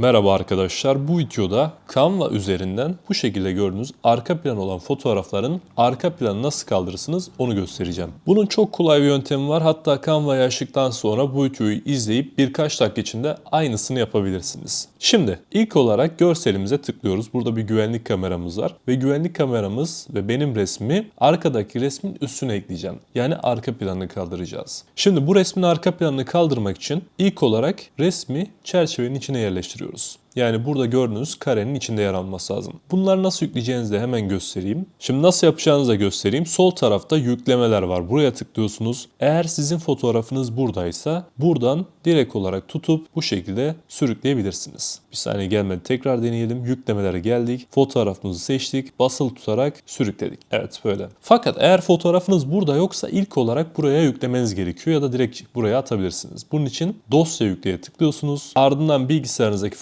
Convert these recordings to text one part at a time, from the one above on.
Merhaba arkadaşlar. Bu videoda Canva üzerinden bu şekilde gördüğünüz arka plan olan fotoğrafların arka planı nasıl kaldırırsınız onu göstereceğim. Bunun çok kolay bir yöntemi var. Hatta Canva'yı açtıktan sonra bu videoyu izleyip birkaç dakika içinde aynısını yapabilirsiniz. Şimdi ilk olarak görselimize tıklıyoruz. Burada bir güvenlik kameramız var ve güvenlik kameramız ve benim resmi arkadaki resmin üstüne ekleyeceğim. Yani arka planını kaldıracağız. Şimdi bu resmin arka planını kaldırmak için ilk olarak resmi çerçevenin içine yerleştiriyoruz ediyoruz. Yani burada gördüğünüz karenin içinde yer alması lazım. Bunları nasıl yükleyeceğinizi de hemen göstereyim. Şimdi nasıl yapacağınızı da göstereyim. Sol tarafta yüklemeler var. Buraya tıklıyorsunuz. Eğer sizin fotoğrafınız buradaysa buradan direkt olarak tutup bu şekilde sürükleyebilirsiniz. Bir saniye gelmedi. Tekrar deneyelim. Yüklemelere geldik. Fotoğrafımızı seçtik. Basılı tutarak sürükledik. Evet böyle. Fakat eğer fotoğrafınız burada yoksa ilk olarak buraya yüklemeniz gerekiyor ya da direkt buraya atabilirsiniz. Bunun için dosya yükleye tıklıyorsunuz. Ardından bilgisayarınızdaki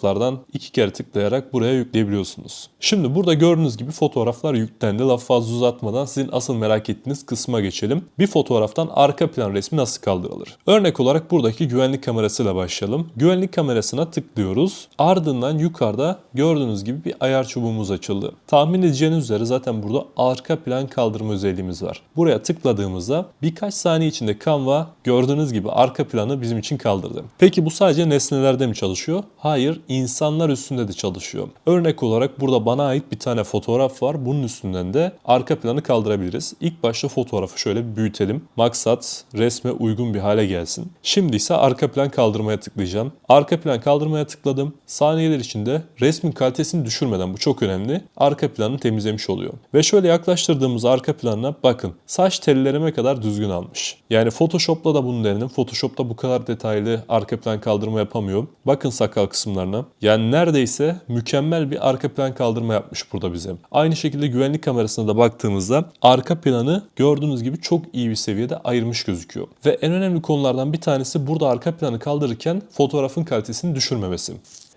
fotoğraflardan iki kere tıklayarak buraya yükleyebiliyorsunuz. Şimdi burada gördüğünüz gibi fotoğraflar yüklendi. Laf fazla uzatmadan sizin asıl merak ettiğiniz kısma geçelim. Bir fotoğraftan arka plan resmi nasıl kaldırılır? Örnek olarak buradaki güvenlik kamerasıyla başlayalım. Güvenlik kamerasına tıklıyoruz. Ardından yukarıda gördüğünüz gibi bir ayar çubuğumuz açıldı. Tahmin edeceğiniz üzere zaten burada arka plan kaldırma özelliğimiz var. Buraya tıkladığımızda birkaç saniye içinde Canva gördüğünüz gibi arka planı bizim için kaldırdı. Peki bu sadece nesnelerde mi çalışıyor? Hayır, insanlar üstünde de çalışıyor. Örnek olarak burada bana ait bir tane fotoğraf var. Bunun üstünden de arka planı kaldırabiliriz. İlk başta fotoğrafı şöyle büyütelim. Maksat resme uygun bir hale gelsin. Şimdi ise arka plan kaldırmaya tıklayacağım. Arka plan kaldırmaya tıkladım. Saniyeler içinde resmin kalitesini düşürmeden bu çok önemli. Arka planını temizlemiş oluyor. Ve şöyle yaklaştırdığımız arka planına bakın. Saç tellerime kadar düzgün almış. Yani Photoshop'la da bunu denedim. Photoshop'ta bu kadar detaylı arka plan kaldırma yapamıyorum. Bakın sakal kısımlarına. Yani neredeyse mükemmel bir arka plan kaldırma yapmış burada bize. Aynı şekilde güvenlik kamerasına da baktığımızda arka planı gördüğünüz gibi çok iyi bir seviyede ayırmış gözüküyor. Ve en önemli konulardan bir tanesi burada arka planı kaldırırken fotoğrafın kalitesini düşürmemesi.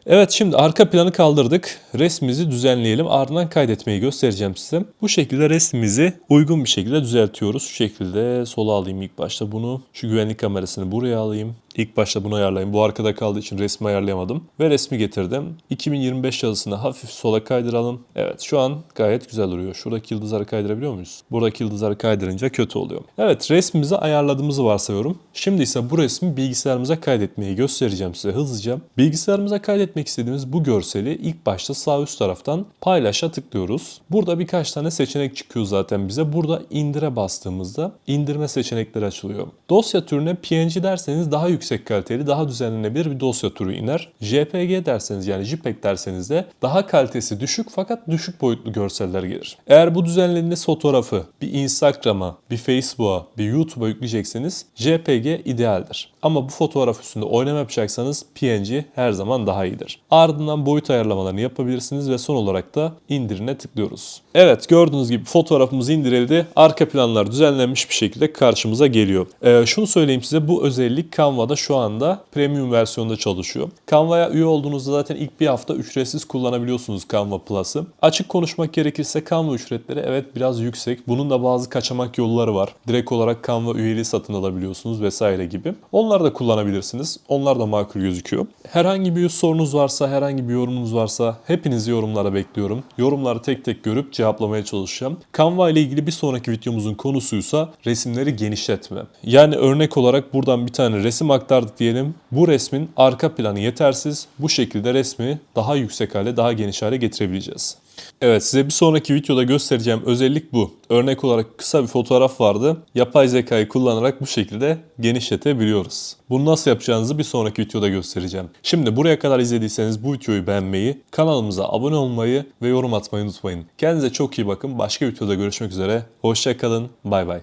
Evet şimdi arka planı kaldırdık. Resmimizi düzenleyelim. Ardından kaydetmeyi göstereceğim size. Bu şekilde resmimizi uygun bir şekilde düzeltiyoruz. Şu şekilde sola alayım ilk başta bunu. Şu güvenlik kamerasını buraya alayım. İlk başta bunu ayarlayayım. Bu arkada kaldığı için resmi ayarlayamadım. Ve resmi getirdim. 2025 yazısını hafif sola kaydıralım. Evet şu an gayet güzel duruyor. Şuradaki yıldızları kaydırabiliyor muyuz? Buradaki yıldızları kaydırınca kötü oluyor. Evet resmimizi ayarladığımızı varsayıyorum. Şimdi ise bu resmi bilgisayarımıza kaydetmeyi göstereceğim size hızlıca. Bilgisayarımıza kaydetmek istediğimiz bu görseli ilk başta sağ üst taraftan paylaşa tıklıyoruz. Burada birkaç tane seçenek çıkıyor zaten bize. Burada indire bastığımızda indirme seçenekleri açılıyor. Dosya türüne PNG derseniz daha yüksek kaliteli, daha düzenlenebilir bir dosya türü iner. JPG derseniz yani JPEG derseniz de daha kalitesi düşük fakat düşük boyutlu görseller gelir. Eğer bu düzenlediğiniz fotoğrafı bir Instagram'a, bir Facebook'a, bir YouTube'a yükleyecekseniz JPG idealdir. Ama bu fotoğraf üstünde oynama yapacaksanız PNG her zaman daha iyidir. Ardından boyut ayarlamalarını yapabilirsiniz ve son olarak da indirine tıklıyoruz. Evet gördüğünüz gibi fotoğrafımız indirildi. Arka planlar düzenlenmiş bir şekilde karşımıza geliyor. Ee, şunu söyleyeyim size bu özellik Canva'da şu anda premium versiyonda çalışıyor. Canva'ya üye olduğunuzda zaten ilk bir hafta ücretsiz kullanabiliyorsunuz Canva Plus'ı. Açık konuşmak gerekirse Canva ücretleri evet biraz yüksek. Bunun da bazı kaçamak yolları var. Direkt olarak Canva üyeliği satın alabiliyorsunuz vesaire gibi. Onlar da kullanabilirsiniz. Onlar da makul gözüküyor. Herhangi bir sorunuz varsa, herhangi bir yorumunuz varsa hepinizi yorumlara bekliyorum. Yorumları tek tek görüp cevaplamaya çalışacağım. Canva ile ilgili bir sonraki videomuzun konusuysa resimleri genişletme. Yani örnek olarak buradan bir tane resim aktardık diyelim. Bu resmin arka planı yetersiz. Bu şekilde resmi daha yüksek hale, daha geniş hale getirebileceğiz. Evet size bir sonraki videoda göstereceğim özellik bu. Örnek olarak kısa bir fotoğraf vardı. Yapay zekayı kullanarak bu şekilde genişletebiliyoruz. Bunu nasıl yapacağınızı bir sonraki videoda göstereceğim. Şimdi buraya kadar izlediyseniz bu videoyu beğenmeyi, kanalımıza abone olmayı ve yorum atmayı unutmayın. Kendinize çok iyi bakın. Başka videoda görüşmek üzere. Hoşçakalın. Bay bay.